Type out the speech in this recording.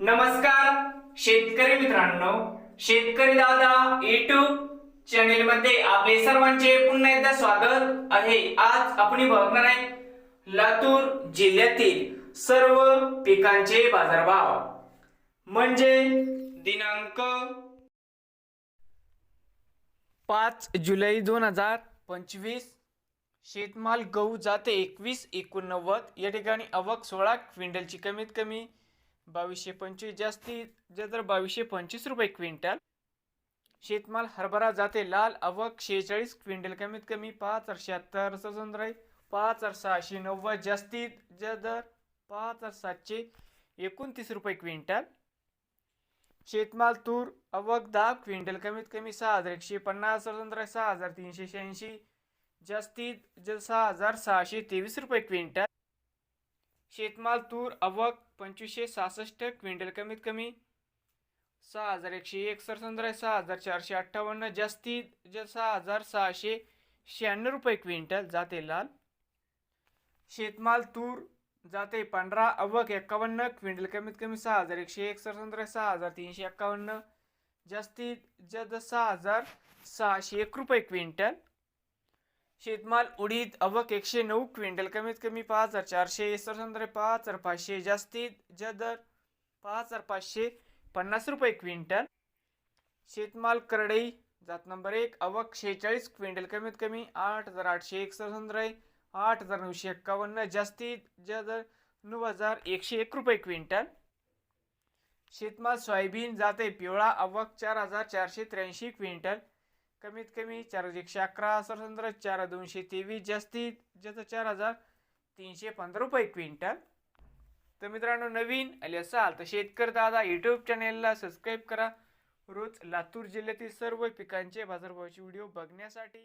नमस्कार शेतकरी मित्रांनो. शेतकरी दादा युट्यूब चॅनेल मध्ये आपले सर्वांचे पुन्हा एकदा स्वागत आहे. आज आपण बघणार आहे लातूर जिल्ह्यातील सर्व पिकांचे बाजारभाव. म्हणजे दिनांक पाच जुलै दोन हजार पंचवीस शेतमाल गहू जाते एकवीस एकोणनव्वद या ठिकाणी अवक सोळा क्विंटलची कमीत कमी बावीसशे पंचवीस. जास्तीत जर बावीसशे पंचवीस रुपये क्विंटल. शेतमाल हरभरा जाते लाल अवक शेहेचाळीस क्विंटल कमीत कमी पाच हजार शहात्तर सतरा पाच हजार सहाशे नव्वद जास्तीत जास्त दर पाच हजार सातशे एकोणतीस रुपये क्विंटल. शेतमाल तूर अवक दहा क्विंटल कमीत कमी सहा हजार एकशे पन्नास स्वतंत्र सहा हजार तीनशे शहाऐंशी जास्तीत जर सहा हजार सहाशे तेवीस रुपये क्विंटल. शेतमाल तूर अवक पंचवीसशे सहासष्ट क्विंटल कमीत कमी सहा हजार एकशे एक सरसंद्र सहा हजार चारशे अठ्ठावन्न जास्तीत जास्त सहा हजार सहाशे शहाण्णव रुपये क्विंटल जाते लाल. शेतमाल तूर जाते पांढरा अवक एक्कावन्न क्विंटल कमीत कमी सहा हजार एकशे एक सरसंद्र सहा हजार तीनशे एक्कावन्न जास्तीत जास्त सहा हजार सहाशे एक रुपये क्विंटल. शेतमाल उडीद अवक एकशे नऊ क्विंटल कमीत कमी पाच हजार चारशे सरसंद्रे पाच हजार पाचशे जास्तीत जदर दर पाच हजार पाचशे पन्नास रुपये क्विंटल. शेतमाल करडई जात नंबर एक अवक शेहेचाळीस क्विंटल कमीत कमी आठ हजार आठशे एक सरसंद्रे आठ हजार नऊशे एक्कावन्न जास्तीत जदर दर नऊ हजार एकशे एक रुपये क्विंटल. शेतमाल सोयाबीन जाते पिवळा अवक चार हजार चारशे त्र्याऐंशी क्विंटल. कमीत कमी चार हजार एकशे अकरा सरसंद्र चार दोनशे तेवीस जास्तीत जास्त चार हजार तीनशे पंधरा रुपये क्विंटल. तर मित्रांनो नवीन आले असाल तर शेतकरी दादा यूट्यूब चॅनेलला सबस्क्राईब करा. रोज लातूर जिल्ह्यातील सर्व पिकांचे बाजारभावाचे व्हिडिओ बघण्यासाठी.